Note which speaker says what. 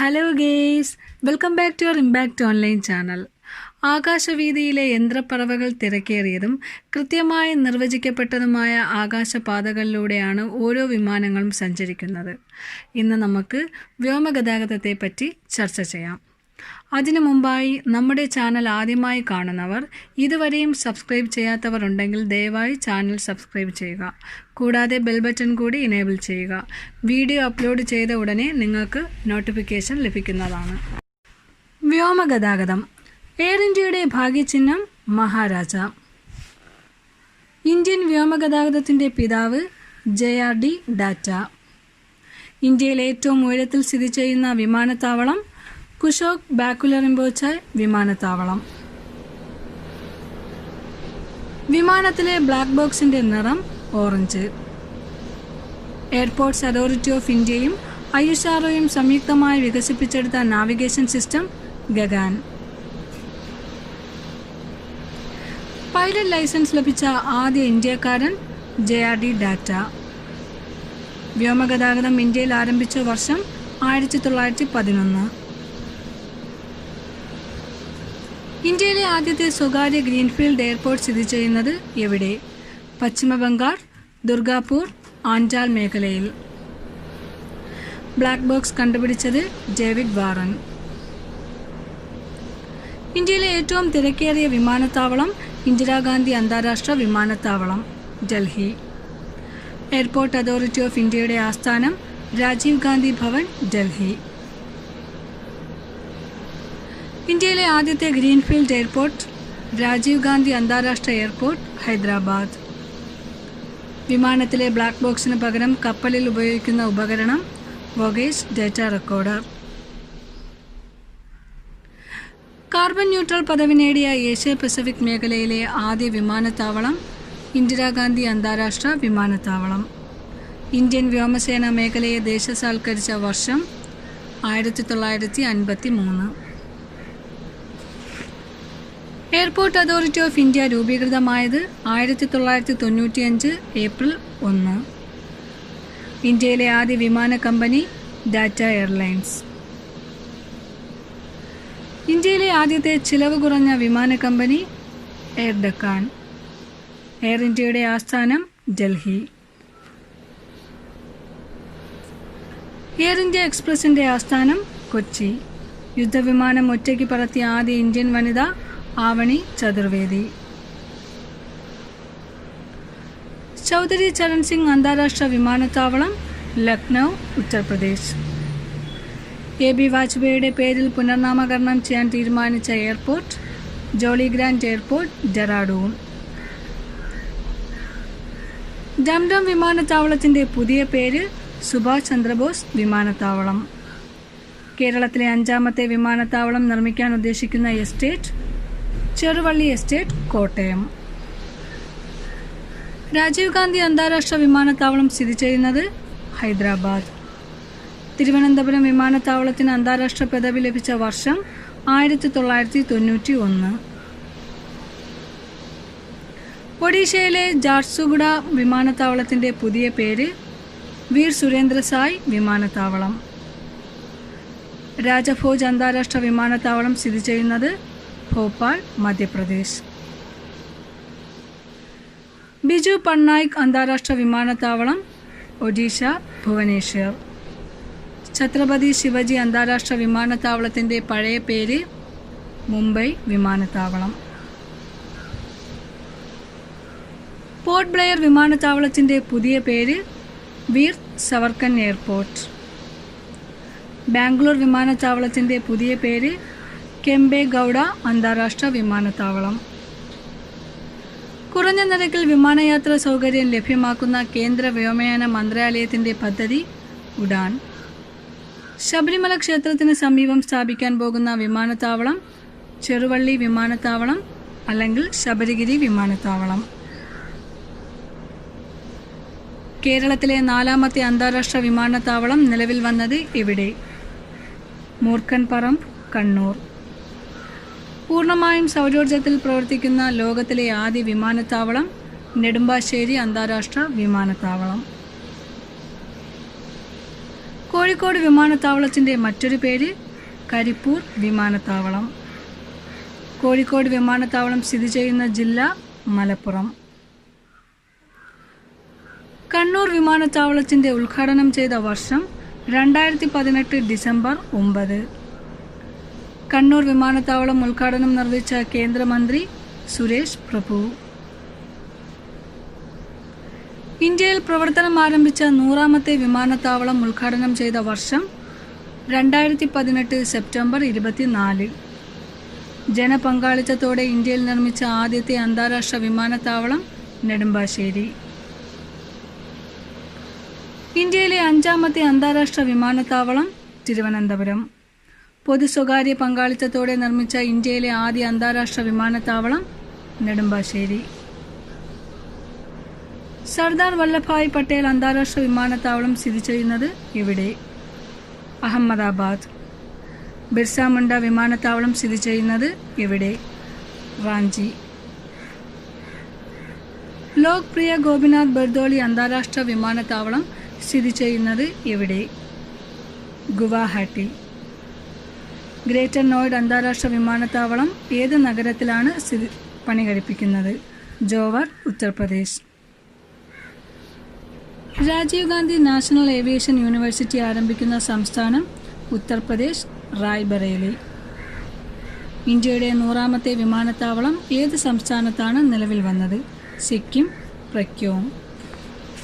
Speaker 1: Hello guys welcome back to your impact online channel ആകാശവീതിയിലെ യന്ത്രപ്പറവകൾ തിരക്കേറിയതും കൃത്യമായി നിർവചിക്കപ്പെട്ടതുമായ ആകാശപാതകളിലൂടെയാണ് ഓരോ വിമാനങ്ങളും സഞ്ചരിക്കുന്നത്. ഇന്ന് നമുക്ക് വ്യോമഗതാഗതത്തെപ്പറ്റി ചർച്ച ചെയ്യാം. അതിനു മുമ്പായി നമ്മുടെ ചാനൽ ആദ്യമായി കാണുന്നവർ ഇതുവരെയും സബ്സ്ക്രൈബ് ചെയ്യാത്തവർ ഉണ്ടെങ്കിൽ ദയവായി ചാനൽ സബ്സ്ക്രൈബ് ചെയ്യുക. കൂടാതെ ബെൽ ബട്ടൺ കൂടി ഇനേബിൾ ചെയ്യുക. വീഡിയോ അപ്ലോഡ് ചെയ്ത ഉടനെ നിങ്ങൾക്ക് നോട്ടിഫിക്കേഷൻ ലഭിക്കുന്നതാണ്. വ്യോമഗതാഗതം. എയർ ഇന്ത്യയുടെ ഭാഗ്യചിഹ്നം മഹാരാജ. ഇന്ത്യൻ വ്യോമഗതാഗതത്തിന്റെ പിതാവ് ജെ ആർ ഡി ഡാറ്റ. ഇന്ത്യയിൽ ഏറ്റവും ഉയരത്തിൽ സ്ഥിതി ചെയ്യുന്ന വിമാനത്താവളം കുഷോക് ബാക്കുലറിംബോച്ചായ് വിമാനത്താവളം. വിമാനത്തിലെ ബ്ലാക്ക് ബോക്സിന്റെ നിറം ഓറഞ്ച്. എയർപോർട്ട്സ് അതോറിറ്റി ഓഫ് ഇന്ത്യയും ഐ സംയുക്തമായി വികസിപ്പിച്ചെടുത്ത navigation system Gagan. Pilot licence ലഭിച്ച ആദ്യ ഇന്ത്യക്കാരൻ ജെ ആർ ഡി ഡാറ്റ. വ്യോമഗതാഗതം ഇന്ത്യയിൽ ആരംഭിച്ച വർഷം ആയിരത്തി തൊള്ളായിരത്തി പതിനൊന്ന്. ഇന്ത്യയിലെ ആദ്യത്തെ സ്വകാര്യ ഗ്രീൻഫീൽഡ് എയർപോർട്ട് സ്ഥിതി ചെയ്യുന്നത് എവിടെ? പശ്ചിമ ബംഗാൾ ദുർഗാപൂർ ആൻഡാൽ മേഖലയിൽ. ബ്ലാക്ക് ബോക്സ് കണ്ടുപിടിച്ചത് ഡേവിഡ് വാറൻ. ഇന്ത്യയിലെ ഏറ്റവും തിരക്കേറിയ വിമാനത്താവളം ഇന്ദിരാഗാന്ധി അന്താരാഷ്ട്ര വിമാനത്താവളം ഡൽഹി. എയർപോർട്ട് അതോറിറ്റി ഓഫ് ഇന്ത്യയുടെ ആസ്ഥാനം രാജീവ് ഗാന്ധി ഭവൻ ഡൽഹി. ഇന്ത്യയിലെ ആദ്യത്തെ ഗ്രീൻഫീൽഡ് എയർപോർട്ട് രാജീവ് ഗാന്ധി അന്താരാഷ്ട്ര എയർപോർട്ട് ഹൈദരാബാദ്. വിമാനത്തിലെ ബ്ലാക്ക് ബോക്സിന് പകരം കപ്പലിൽ ഉപയോഗിക്കുന്ന ഉപകരണം voyage data recorder. Carbon neutral പദവി നേടിയ ഏഷ്യ പസഫിക് മേഖലയിലെ ആദ്യ വിമാനത്താവളം ഇന്ദിരാഗാന്ധി അന്താരാഷ്ട്ര വിമാനത്താവളം. ഇന്ത്യൻ വ്യോമസേന മേഖലയെ ദേശസാൽക്കരിച്ച വർഷം ആയിരത്തി തൊള്ളായിരത്തി അൻപത്തി മൂന്ന് എയർപോർട്ട് അതോറിറ്റി ഓഫ് ഇന്ത്യ രൂപീകൃതമായത് ആയിരത്തി തൊള്ളായിരത്തി തൊണ്ണൂറ്റിയഞ്ച് ഏപ്രിൽ ഒന്ന്. ഇന്ത്യയിലെ ആദ്യ വിമാന കമ്പനി ഡാറ്റ എയർലൈൻസ്. ഇന്ത്യയിലെ ആദ്യത്തെ ചിലവ് കുറഞ്ഞ വിമാന കമ്പനി എയർ ഡക്കാൻ. എയർ ഇന്ത്യയുടെ ആസ്ഥാനം ഡൽഹി. എയർ ഇന്ത്യ എക്സ്പ്രസിന്റെ ആസ്ഥാനം കൊച്ചി. യുദ്ധവിമാനം ഒറ്റയ്ക്ക് പറത്തിയ ആദ്യ ഇന്ത്യൻ വനിത ആവണി ചതുർവേദി. ചൗധരി ചരൺ സിംഗ് അന്താരാഷ്ട്ര വിമാനത്താവളം ലക്നൗ ഉത്തർപ്രദേശ്. എ ബി വാജ്പേയിയുടെ പേരിൽ പുനർനാമകരണം ചെയ്യാൻ തീരുമാനിച്ച airport Jolly Grant airport Dehradun. Dumdum വിമാനത്താവളത്തിന്റെ പുതിയ പേര് സുഭാഷ് ചന്ദ്രബോസ് വിമാനത്താവളം. കേരളത്തിലെ അഞ്ചാമത്തെ വിമാനത്താവളം നിർമ്മിക്കാൻ ഉദ്ദേശിക്കുന്ന എസ്റ്റേറ്റ് ചെറുവള്ളി എസ്റ്റേറ്റ് കോട്ടയം. രാജീവ് ഗാന്ധി അന്താരാഷ്ട്ര വിമാനത്താവളം സ്ഥിതി ചെയ്യുന്നത് ഹൈദരാബാദ്. തിരുവനന്തപുരം വിമാനത്താവളത്തിന് അന്താരാഷ്ട്ര പദവി ലഭിച്ച വർഷം ആയിരത്തി തൊള്ളായിരത്തി തൊണ്ണൂറ്റി ഒന്ന് ഒഡീഷയിലെ ജാർസുഗുഡ വിമാനത്താവളത്തിന്റെ പുതിയ പേര് വീർ സുരേന്ദ്ര സായ് വിമാനത്താവളം. രാജഭോജ് അന്താരാഷ്ട്ര വിമാനത്താവളം സ്ഥിതി ചെയ്യുന്നത് ഭോപ്പാൽ മധ്യപ്രദേശ്. ബിജു പട്നായിക് അന്താരാഷ്ട്ര വിമാനത്താവളം ഒഡീഷ ഭുവനേശ്വർ. ഛത്രപതി ശിവജി അന്താരാഷ്ട്ര വിമാനത്താവളത്തിന്റെ പഴയ പേര് മുംബൈ വിമാനത്താവളം. പോർട്ട് ബ്ലെയർ വിമാനത്താവളത്തിന്റെ പുതിയ പേര് വീർ സവർക്കൻ എയർപോർട്ട്. ബാംഗ്ലൂർ വിമാനത്താവളത്തിന്റെ പുതിയ പേര് കെംബെ അന്താരാഷ്ട്ര വിമാനത്താവളം. കുറഞ്ഞ നിരക്കിൽ വിമാനയാത്രാ സൗകര്യം ലഭ്യമാക്കുന്ന കേന്ദ്ര വ്യോമയാന മന്ത്രാലയത്തിന്റെ പദ്ധതി ഉഡാൻ. ശബരിമല ക്ഷേത്രത്തിന് സമീപം സ്ഥാപിക്കാൻ പോകുന്ന വിമാനത്താവളം ചെറുവള്ളി വിമാനത്താവളം അല്ലെങ്കിൽ ശബരിഗിരി വിമാനത്താവളം. കേരളത്തിലെ നാലാമത്തെ അന്താരാഷ്ട്ര വിമാനത്താവളം നിലവിൽ വന്നത് ഇവിടെ മൂർഖൻപറമ്പ് കണ്ണൂർ. പൂർണമായും സൗരോർജത്തിൽ പ്രവർത്തിക്കുന്ന ലോകത്തിലെ ആദ്യ വിമാനത്താവളം നെടുമ്പാശ്ശേരി അന്താരാഷ്ട്ര വിമാനത്താവളം. കോഴിക്കോട് വിമാനത്താവളത്തിന്റെ മറ്റൊരു പേര് കരിപ്പൂർ വിമാനത്താവളം. കോഴിക്കോട് വിമാനത്താവളം സ്ഥിതി ചെയ്യുന്ന ജില്ല മലപ്പുറം. കണ്ണൂർ വിമാനത്താവളത്തിന്റെ ഉദ്ഘാടനം ചെയ്ത വർഷം രണ്ടായിരത്തി പതിനെട്ട് ഡിസംബർ ഒമ്പത്. കണ്ണൂർ വിമാനത്താവളം ഉദ്ഘാടനം നിർവഹിച്ച കേന്ദ്രമന്ത്രി സുരേഷ് പ്രഭു. ഇന്ത്യയിൽ പ്രവർത്തനം ആരംഭിച്ച നൂറാമത്തെ വിമാനത്താവളം ഉദ്ഘാടനം ചെയ്ത വർഷം രണ്ടായിരത്തി പതിനെട്ട് സെപ്റ്റംബർ ഇരുപത്തിനാല്. ജനപങ്കാളിത്തത്തോടെ ഇന്ത്യയിൽ നിർമ്മിച്ച ആദ്യത്തെ അന്താരാഷ്ട്ര വിമാനത്താവളം നെടുമ്പാശ്ശേരി. ഇന്ത്യയിലെ അഞ്ചാമത്തെ അന്താരാഷ്ട്ര വിമാനത്താവളം തിരുവനന്തപുരം. പൊതു സ്വകാര്യ പങ്കാളിത്തത്തോടെ നിർമ്മിച്ച ഇന്ത്യയിലെ ആദ്യ അന്താരാഷ്ട്ര വിമാനത്താവളം നെടുമ്പാശ്ശേരി. സർദാർ വല്ലഭായ് പട്ടേൽ അന്താരാഷ്ട്ര വിമാനത്താവളം സ്ഥിതി ചെയ്യുന്നത് ഇവിടെ അഹമ്മദാബാദ്. ബിർസ മുണ്ട വിമാനത്താവളം സ്ഥിതി ചെയ്യുന്നത് ഇവിടെ റാഞ്ചി. ലോക്പ്രിയ ഗോപിനാഥ് ബർദോളി അന്താരാഷ്ട്ര വിമാനത്താവളം സ്ഥിതി ചെയ്യുന്നത് ഇവിടെ ഗുവാഹട്ടി. ഗ്രേറ്റർ നോയിഡ് അന്താരാഷ്ട്ര വിമാനത്താവളം ഏത് നഗരത്തിലാണ് സ്ഥിതി പണി കഴിപ്പിക്കുന്നത് Jewar Uttar Pradesh. Rajiv Gandhi national aviation university ആരംഭിക്കുന്ന സംസ്ഥാനം ഉത്തർപ്രദേശ് റായ്ബറേലി. ഇന്ത്യയുടെ നൂറാമത്തെ വിമാനത്താവളം ഏത് സംസ്ഥാനത്താണ് നിലവിൽ വന്നത്? സിക്കിം പ്രക്യോങ്